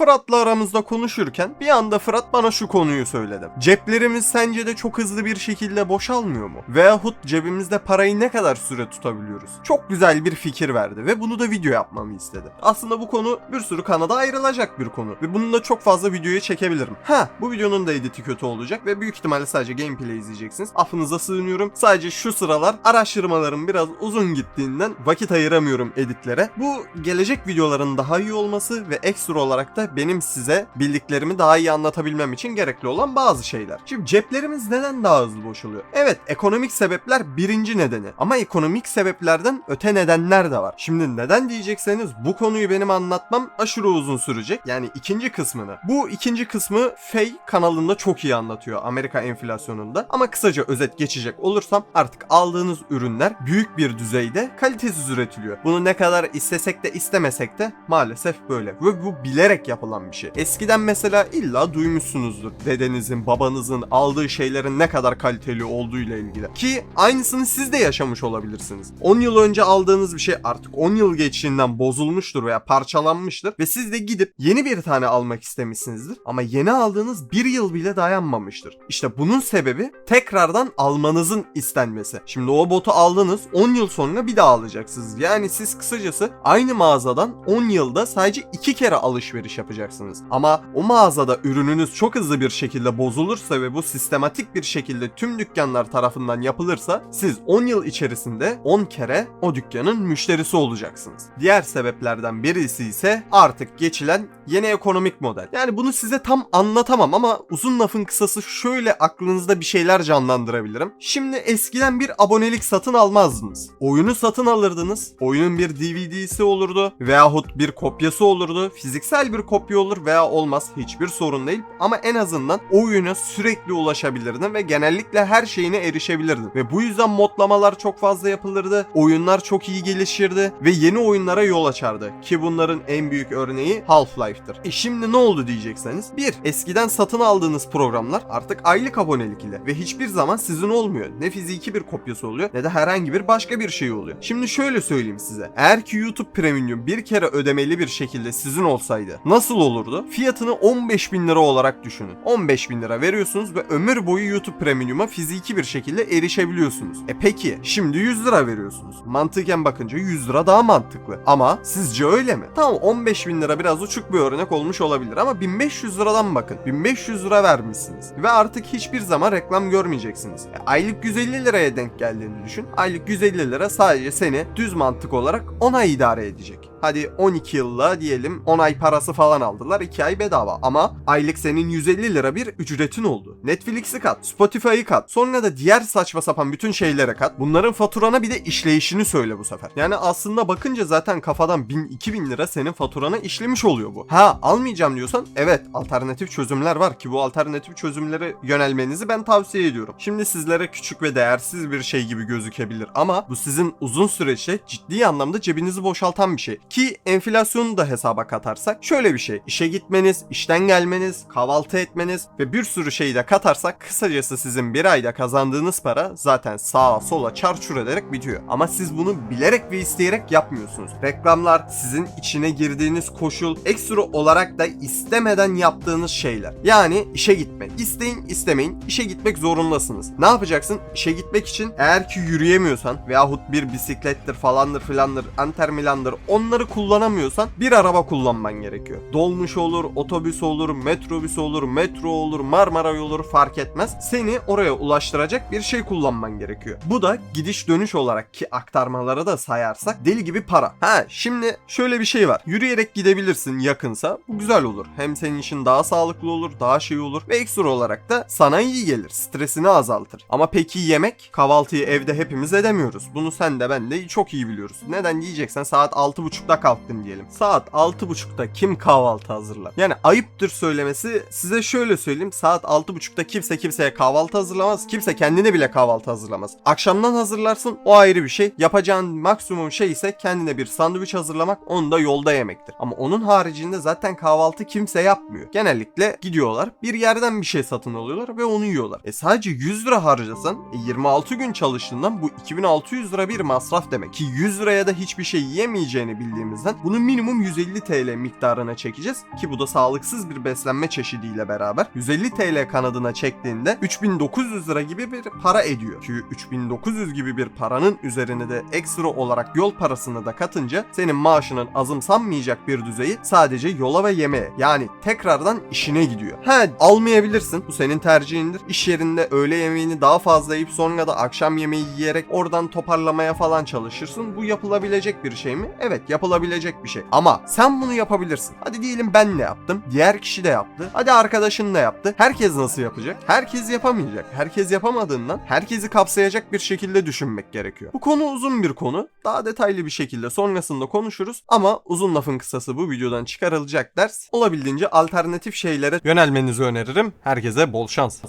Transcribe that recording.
Fırat'la aramızda konuşurken bir anda Fırat bana şu konuyu söyledi. Ceplerimiz sence de çok hızlı bir şekilde boşalmıyor mu? Veyahut cebimizde parayı ne kadar süre tutabiliyoruz? Çok güzel bir fikir verdi ve bunu da video yapmamı istedi. Aslında bu konu bir sürü kanada ayrılacak bir konu ve bunun da çok fazla videoya çekebilirim. Ha bu videonun da editi kötü olacak ve büyük ihtimalle sadece gameplay izleyeceksiniz. Affınıza sığınıyorum. Sadece şu sıralar araştırmalarım biraz uzun gittiğinden vakit ayıramıyorum editlere. Bu gelecek videoların daha iyi olması ve ekstra olarak da benim size bildiklerimi daha iyi anlatabilmem için gerekli olan bazı şeyler. Şimdi ceplerimiz neden daha hızlı boşalıyor? Evet ekonomik sebepler birinci nedeni ama ekonomik sebeplerden öte nedenler de var. Şimdi neden diyecekseniz bu konuyu benim anlatmam aşırı uzun sürecek. Yani ikinci kısmını. Bu ikinci kısmı Fey kanalında çok iyi anlatıyor Amerika enflasyonunda. Ama kısaca özet geçecek olursam artık aldığınız ürünler büyük bir düzeyde kalitesiz üretiliyor. Bunu ne kadar istesek de istemesek de maalesef böyle. Ve bu bilerek yapılan bir şey. Eskiden mesela illa duymuşsunuzdur. Dedenizin, babanızın aldığı şeylerin ne kadar kaliteli olduğu ile ilgili. Ki aynısını siz de yaşamış olabilirsiniz. 10 yıl önce aldığınız bir şey artık 10 yıl geçtiğinden bozulmuştur veya parçalanmıştır ve siz de gidip yeni bir tane almak istemişsinizdir ama yeni aldığınız bir yıl bile dayanmamıştır. İşte bunun sebebi tekrardan almanızın istenmesi. Şimdi o botu aldınız 10 yıl sonra bir daha alacaksınız. Yani siz kısacası aynı mağazadan 10 yılda sadece 2 kere alışveriş yapacaksınız. Ama o mağazada ürününüz çok hızlı bir şekilde bozulursa ve bu sistematik bir şekilde tüm dükkanlar tarafından yapılırsa siz 10 yıl içerisinde 10 kere o dükkanın müşterisi olacaksınız. Diğer sebeplerden birisi ise artık geçilen yeni ekonomik model. Yani bunu size tam anlatamam ama uzun lafın kısası şöyle aklınızda bir şeyler canlandırabilirim. Şimdi eskiden bir abonelik satın almazdınız. Oyunu satın alırdınız. Oyunun bir DVD'si olurdu veyahut bir kopyası olurdu. Fiziksel bir kopya olur veya olmaz hiçbir sorun değil ama en azından oyuna sürekli ulaşabilirdin ve genellikle her şeyine erişebilirdin. Ve bu yüzden modlamalar çok fazla yapılırdı. Oyunlar çok iyi gelişirdi ve yeni oyunlara yol açardı. Ki bunların en büyük örneği Half-Life'tır. E şimdi ne oldu diyecekseniz. Bir, eskiden satın aldığınız programlar artık aylık abonelik ile ve hiçbir zaman sizin olmuyor. Ne fiziki bir kopyası oluyor ne de herhangi bir başka bir şey oluyor. Şimdi şöyle söyleyeyim size. Eğer ki YouTube Premium bir kere ödemeli bir şekilde sizin olsaydı nasıl olurdu? Fiyatını 15 bin lira olarak düşünün. 15 bin lira veriyorsunuz ve ömür boyu YouTube Premium'a fiziki bir şekilde erişebiliyorsunuz. E peki şimdi 100 lira veriyorsunuz. Mantıken bakınca 100 lira daha mantıklı. Ama sizce öyle mi? Tamam 15 bin lira biraz uçuk bir örnek olmuş olabilir ama 1500 liradan bakın. 1500 lira vermişsiniz. Ve artık hiçbir zaman reklam görmeyeceksiniz. E, aylık 150 liraya denk geldiğini düşün. Aylık 150 lira sadece seni düz mantık olarak 10 ay idare edecek. Hadi 12 yılla diyelim 10 ay parası falan aldılar 2 ay bedava ama aylık senin 150 lira bir ücretin oldu. Netflix'i kat, Spotify'ı kat, sonra da diğer saçma sapan bütün şeylere kat. Bunların faturana bir de işleyişini söyle bu sefer. Yani aslında bakınca zaten kafadan 1000-2000 lira senin faturana işlemiş oluyor bu. Ha almayacağım diyorsan evet alternatif çözümler var ki bu alternatif çözümlere yönelmenizi ben tavsiye ediyorum. Şimdi sizlere küçük ve değersiz bir şey gibi gözükebilir ama bu sizin uzun süreçte ciddi anlamda cebinizi boşaltan bir şey. Ki enflasyonu da hesaba katarsak şöyle bir şey. İşe gitmeniz, işten gelmeniz, kahvaltı etmeniz ve bir sürü şeyi de katarsak kısacası sizin bir ayda kazandığınız para zaten sağa sola çarçur ederek bitiyor. Ama siz bunu bilerek ve isteyerek yapmıyorsunuz. Reklamlar sizin içine girdiğiniz koşul ekstra olarak da istemeden yaptığınız şeyler. Yani işe gitmek. İsteyin istemeyin işe gitmek zorundasınız. Ne yapacaksın? İşe gitmek için eğer ki yürüyemiyorsan veyahut bir bisiklettir falandır filandır antermilandır onları kullanamıyorsan bir araba kullanman gerekiyor. Dolmuş olur, otobüs olur, metrobüs olur, metro olur, Marmara olur fark etmez. Seni oraya ulaştıracak bir şey kullanman gerekiyor. Bu da gidiş dönüş olarak ki aktarmaları da sayarsak deli gibi para. Ha şimdi şöyle bir şey var. Yürüyerek gidebilirsin yakınsa bu güzel olur. Hem senin için daha sağlıklı olur, daha şey olur ve ekstra olarak da sana iyi gelir. Stresini azaltır. Ama peki yemek? Kahvaltıyı evde hepimiz edemiyoruz. Bunu sen de ben de çok iyi biliyoruz. Neden diyeceksen saat 6.30'da kalktım diyelim. Saat 6.30'da kim kahvaltı hazırlar? Yani ayıptır söylemesi size şöyle söyleyeyim. Saat 6.30'da kimse kimseye kahvaltı hazırlamaz. Kimse kendine bile kahvaltı hazırlamaz. Akşamdan hazırlarsın o ayrı bir şey. Yapacağın maksimum şey ise kendine bir sandviç hazırlamak onu da yolda yemektir. Ama onun haricinde zaten kahvaltı kimse yapmıyor. Genellikle gidiyorlar bir yerden bir şey satın alıyorlar ve onu yiyorlar. E sadece 100 lira harcasan e 26 gün çalıştığından bu 2600 lira bir masraf demek. Ki 100 liraya da hiçbir şey yiyemeyeceğini bildiğimizden bunu minimum 150 TL miktarına çekeceğiz ki bu da sağlıksız bir beslenme çeşidiyle beraber 150 TL kanadına çektiğinde 3900 lira gibi bir para ediyor. Ki 3900 gibi bir paranın üzerine de ekstra olarak yol parasını da katınca senin maaşının azımsanmayacak bir düzeyi sadece yola ve yemeğe yani tekrardan işine gidiyor. He almayabilirsin bu senin tercihindir. İş yerinde öğle yemeğini daha fazla yiyip sonra da akşam yemeği yiyerek oradan toparlamaya falan çalışırsın. Bu yapılabilecek bir şey mi? Evet yapılabilecek bir şey. Ama sen bunu yapabilirsin. Diyelim ben ne yaptım? Diğer kişi de yaptı. Hadi arkadaşın da yaptı. Herkes nasıl yapacak? Herkes yapamayacak. Herkes yapamadığından herkesi kapsayacak bir şekilde düşünmek gerekiyor. Bu konu uzun bir konu. Daha detaylı bir şekilde sonrasında konuşuruz. Ama uzun lafın kısası bu videodan çıkarılacak ders olabildiğince alternatif şeylere yönelmenizi öneririm. Herkese bol şans.